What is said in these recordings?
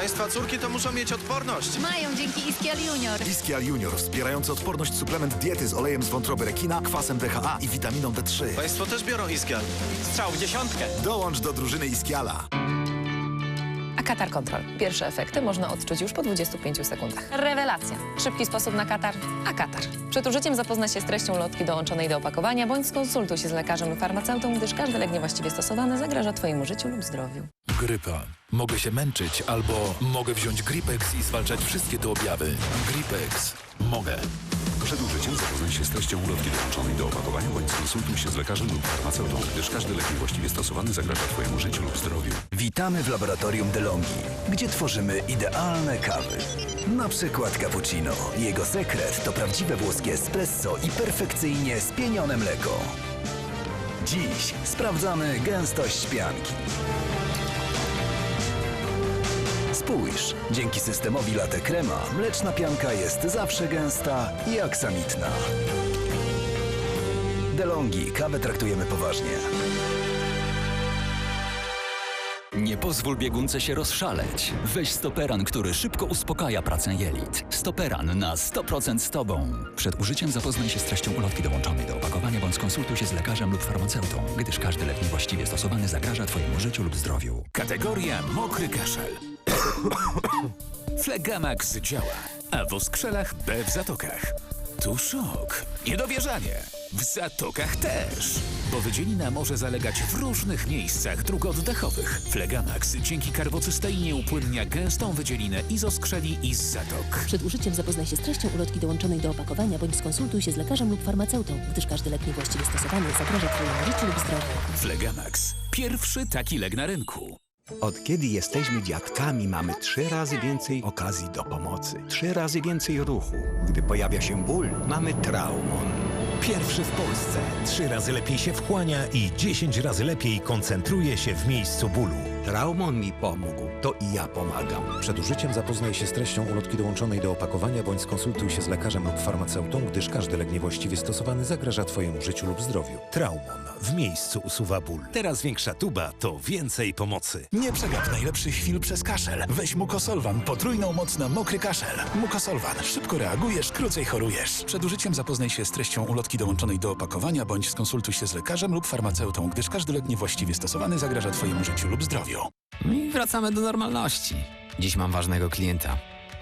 Państwa córki to muszą mieć odporność. Mają dzięki Iskial Junior. Iskial Junior, wspierający odporność suplement diety z olejem z wątroby rekina, kwasem DHA i witaminą D3. Państwo też biorą Iskial. Strzał w dziesiątkę. Dołącz do drużyny Iskiala. A katar kontrol. Pierwsze efekty można odczuć już po 25 sekundach. Rewelacja. Szybki sposób na katar, a katar. Przed użyciem zapoznaj się z treścią lotki dołączonej do opakowania bądź skonsultuj się z lekarzem lub farmaceutą, gdyż każdy lek niewłaściwie stosowany zagraża Twojemu życiu lub zdrowiu. Grypa. Mogę się męczyć albo mogę wziąć Gripex i zwalczać wszystkie te objawy. Gripex. Mogę. Przed użyciem zapoznaj się z treścią ulotki dołączonej do opakowania bądź skonsultuj się z lekarzem lub farmaceutą, gdyż każdy lek niewłaściwie stosowany zagraża Twojemu życiu lub zdrowiu. Witamy w laboratorium DeLonghi, gdzie tworzymy idealne kawy. Na przykład cappuccino. Jego sekret to prawdziwe włoskie espresso i perfekcyjnie spienione mleko. Dziś sprawdzamy gęstość pianki. Spójrz, dzięki systemowi latte crema mleczna pianka jest zawsze gęsta i aksamitna. DeLonghi kawę traktujemy poważnie. Nie pozwól biegunce się rozszaleć. Weź stoperan, który szybko uspokaja pracę jelit. Stoperan na 100% z Tobą. Przed użyciem zapoznaj się z treścią ulotki dołączonej do opakowania bądź skonsultuj się z lekarzem lub farmaceutą, gdyż każdy lek niewłaściwie stosowany zagraża Twojemu życiu lub zdrowiu. Kategoria mokry kaszel. Flegamax działa, a w oskrzelach B w zatokach. Tu szok. Niedowierzanie. W zatokach też. Bo wydzielina może zalegać w różnych miejscach dróg oddechowych. Flegamax dzięki karbocysteinie upłynnia gęstą wydzielinę i z oskrzeli i z zatok. Przed użyciem zapoznaj się z treścią ulotki dołączonej do opakowania bądź skonsultuj się z lekarzem lub farmaceutą, gdyż każdy lek niewłaściwie stosowany zagraża Twojemu życiu lub zdrowiu. Flegamax. Pierwszy taki lek na rynku. Od kiedy jesteśmy dziadkami, mamy trzy razy więcej okazji do pomocy, trzy razy więcej ruchu. Gdy pojawia się ból, mamy Traumon. Pierwszy w Polsce. Trzy razy lepiej się wchłania i 10 razy lepiej koncentruje się w miejscu bólu. Traumon mi pomógł, to i ja pomagam. Przed użyciem zapoznaj się z treścią ulotki dołączonej do opakowania bądź skonsultuj się z lekarzem lub farmaceutą, gdyż każdy lek niewłaściwie stosowany zagraża Twojemu życiu lub zdrowiu. Traumon. W miejscu usuwa ból. Teraz większa tuba to więcej pomocy. Nie przegap najlepszych chwil przez kaszel. Weź Mukosolwan, potrójną moc na mokry kaszel. Mukosolwan, szybko reagujesz, krócej chorujesz. Przed użyciem zapoznaj się z treścią ulotki dołączonej do opakowania, bądź skonsultuj się z lekarzem lub farmaceutą, gdyż każdy lek niewłaściwie stosowany zagraża Twojemu życiu lub zdrowiu. I wracamy do normalności. Dziś mam ważnego klienta.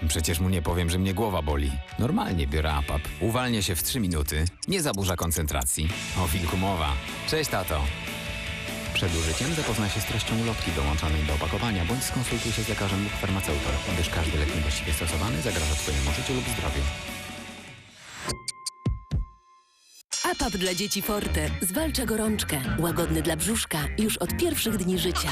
Przecież mu nie powiem, że mnie głowa boli. Normalnie biorę APAP. Uwalnię się w 3 minuty. Nie zaburza koncentracji. O wilku mowa. Cześć, tato. Przed użyciem zapoznaj się z treścią ulotki dołączonej do opakowania, bądź skonsultuj się z lekarzem lub farmaceutą, gdyż każdy lek niewłaściwie stosowany zagraża Twojemu życiu lub zdrowiu. APAP dla dzieci Forte zwalcza gorączkę. Łagodny dla brzuszka już od pierwszych dni życia.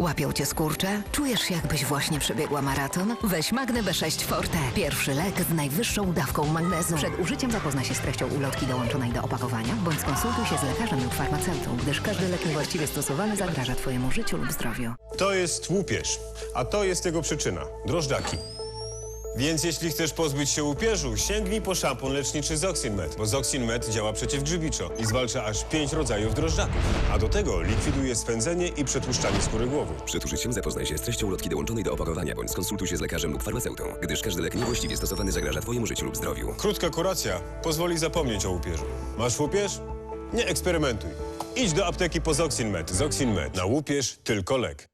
Łapią cię skurcze? Czujesz jakbyś właśnie przebiegła maraton? Weź Magnę B6 Forte. Pierwszy lek z najwyższą dawką magnezu. Przed użyciem zapoznaj się z treścią ulotki dołączonej do opakowania, bądź skonsultuj się z lekarzem lub farmaceutą, gdyż każdy lek niewłaściwie stosowany zagraża Twojemu życiu lub zdrowiu. To jest łupież, a to jest jego przyczyna drożdżaki. Więc jeśli chcesz pozbyć się łupieżu, sięgnij po szampon leczniczy Zoxinmet, bo Zoxinmet działa przeciwgrzybiczo i zwalcza aż pięć rodzajów drożdżaków. A do tego likwiduje swędzenie i przetłuszczanie skóry głowy. Przed użyciem zapoznaj się z treścią ulotki dołączonej do opakowania, bądź skonsultuj się z lekarzem lub farmaceutą, gdyż każdy lek niewłaściwie stosowany zagraża Twojemu życiu lub zdrowiu. Krótka kuracja pozwoli zapomnieć o łupieżu. Masz łupież? Nie eksperymentuj. Idź do apteki po Zoxinmet. Zoxinmet. Na łupież tylko lek.